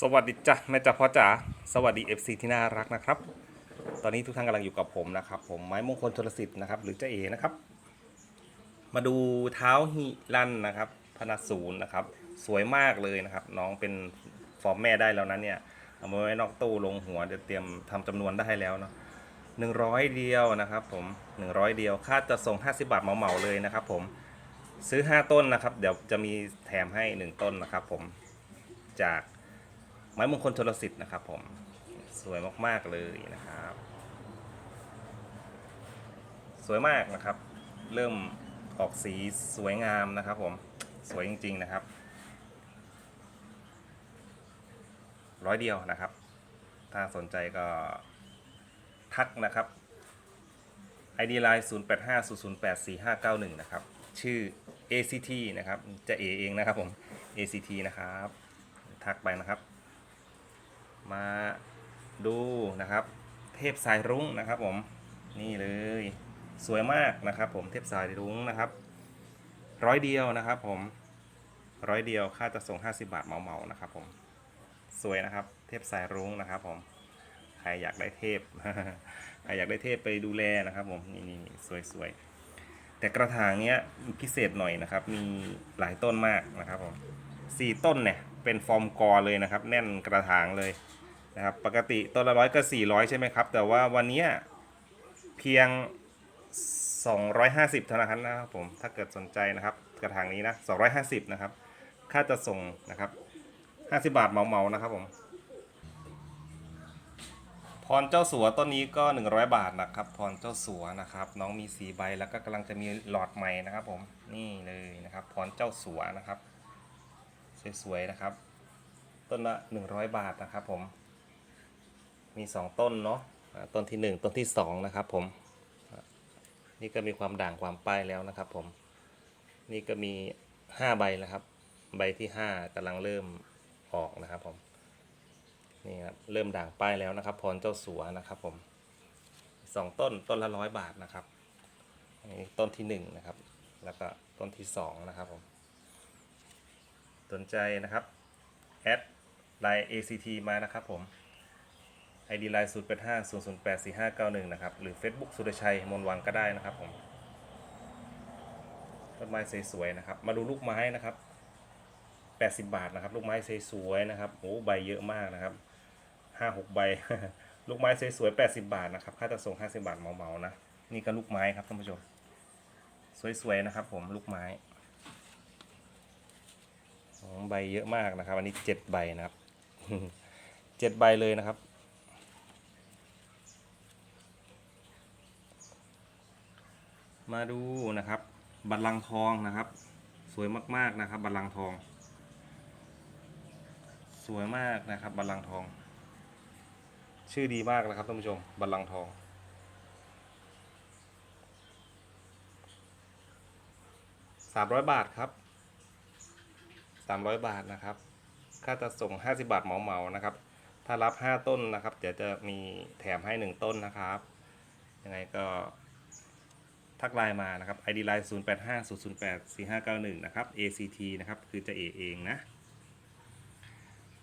สวัสดีจ้ะแม่จ๋าพ่อจ๋าสวัสดี FC ที่น่ารักนะครับ ตอนนี้ทุกท่านกำลังอยู่กับผมนะครับ ผมไม้มงคลชลสิทธิ์นะครับ หรือเจเอนะครับ มาดูเท้าฮิลันนะครับพนาศูนย์นะครับ สวยมากเลยนะครับ น้องเป็นฟอร์มแม่ได้แล้วนะเนี่ยเอามาไว้นอกตู้ลงหัวจะเตรียมทำจำนวนได้แล้วเนาะหนึ่งร้อยเดียวนะครับผมหนึ่งร้อยเดียวค่าจะส่ง50บาทเหมาๆเลยนะครับ ผมซื้อ5ต้นนะครับ เดี๋ยวจะมีแถมให้1ต้นนะครับ ผมจาก ไม้มงคลชลสิทธิ์นะครับผมสวยมากๆเลยนะครับ สวยมากนะครับ เริ่มออกสีสวยงามนะครับผมสวยจริง ๆ นะครับร้อยเดียวนะครับ ถ้าสนใจก็ทักนะครับ ID line 0 8 5 0 0 8 4 5 9 1 นะครับ ชื่อ ACT นะครับ จะเอเองนะครับผม ACT นะครับ ทักไปนะครับ มาดูนะครับ เทพสายรุ้งนะครับผมนี่เลยสวยมากนะครับ ผมเทพสายรุ้งนะครับ ร้อยเดียวนะครับ ผมร้อยเดียวค่าจะส่ง 50 บาทเหมาๆนะครับ ผมสวยนะครับ เทพสายรุ้งนะครับ ผมใครอยากได้เทพใครอยากได้เทพไปดูแลนะครับ ผมนี่นี่นี่สวยๆแต่กระถางเนี้ยพิเศษหน่อยนะครับ มีหลายต้นมากนะครับผมสี่ต้นเนี่ย เป็นฟอร์มกอเลยนะครับ แน่นกระถางเลยนะครับ ปกติต้นละร้อยก็400ใช่ไหมครับ แต่ว่าวันนี้เพียง 250เท่านั้นนะครับผม ถ้าเกิดสนใจนะครับ กระถางนี้นะ250นะครับ ค่าจะส่งนะครับ50 บาทเหมาๆนะครับผมพรเจ้าสัวต้นนี้ก็ 100 บาทนะครับพรเจ้าสัวนะครับ น้องมีสีใบแล้วก็กำลังจะมีหลอดใหม่นะครับ ผมนี่เลยนะครับพรเจ้าสัวนะครับ สวยๆนะครับ ต้นละ 100 บาทนะครับผม มีสองต้นเนาะต้นที่หนึ่งต้นที่สองนะครับผม นี่ก็มีความด่างความป้ายแล้วนะครับผม นี่ก็มีห้าใบแล้วครับ ใบที่ห้ากำลังเริ่มออกนะครับผม นี่ครับเริ่มด่างป้ายแล้วนะครับ พรเจ้าสัวนะครับผมสองต้นต้นละร้อยบาทนะครับนี่ต้นที่หนึ่งนะครับ แล้วก็ต้นที่สองนะครับผม สนใจนะครับแอดไลน์ ACT มานะครับผม ID ไลน์0 8 5 0 0 8 4 5 9 1 นะครับ หรือ Facebook สุรชัยมนวังก็ได้นะครับผมต้นไม้สวยๆนะครับ มาดูลูกไม้นะครับ 80 บาทนะครับ ลูกไม้สวยๆนะครับโอ้ใบเยอะมากนะครับ 5-6 ใบ ลูกไม้สวยๆ80 บาทนะครับ ค่าจะส่ง 50 บาทเหมาๆนะ นี่ก็ลูกไม้ครับท่านผู้ชม สวยๆนะครับผมลูกไม้ ใบเยอะมากนะครับ อันนี้เจ็ดใบนะครับเจ็ดใบเลยนะครับ มาดูนะครับ บัลลังก์ทองนะครับ สวยมากๆนะครับ บัลลังก์ทอง สวยมากนะครับ บัลลังก์ทอง ชื่อดีมากนะครับท่านผู้ชม บัลลังก์ทองสามร้อยบาทครับ 300 บาทนะครับ ค่าจะส่ง 50 บาทเหมาๆนะครับ ถ้ารับ 5 ต้นนะครับ เดี๋ยวจะมีแถมให้ 1 ต้นนะครับ ยังไงก็ทักไลน์มานะครับ ID ไลน์0 8 5 0 0 8 4 5 9 1 นะครับ ACT นะครับ คือจะเอเองนะ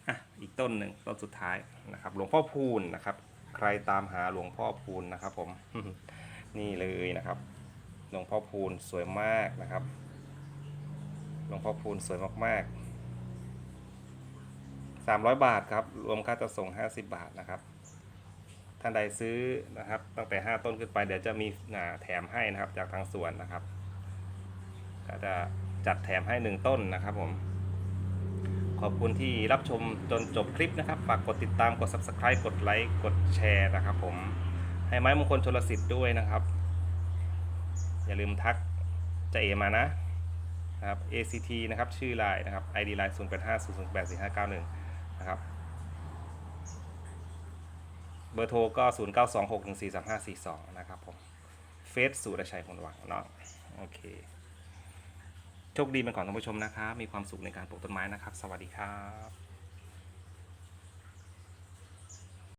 อะ อีกต้นหนึ่งต้นสุดท้ายนะครับ หลวงพ่อพูนนะครับ ใครตามหาหลวงพ่อพูนนะครับผม นี่เลยนะครับ หลวงพ่อพูนสวยมากนะครับ หลวงพ่อพูนสวยมากๆ 300 บาทครับ รวมค่าจะส่ง 50 บาทนะครับ ท่านใดซื้อนะครับ ตั้งแต่ 5 ต้นขึ้นไปเดี๋ยวจะมีแถมให้นะครับ จากทางสวนนะครับ ก็จะจัดแถมให้ 1 ต้นนะครับผม ขอบคุณที่รับชมจนจบคลิปนะครับ ฝากกดติดตาม กด subscribe กดไลค์ กดแชร์นะครับผม ให้ไม้มงคลชลสิทธิ์ด้วยนะครับ อย่าลืมทักจะเอมานะ นะครับ ACT นะครับชื่อไลน์นะครับ ID ไลน์0 8 5 0 0 8 4 5 9 1นะครับเบอร์โทรก็ 0 9 2 6 1 4 3 5 4 2 นะครับผมเฟซสุรชัยคนหวังเนาะโอเคโชคดีเป็นของท่านผู้ชมนะครับ มีความสุขในการปลูกต้นไม้นะครับ สวัสดีครับ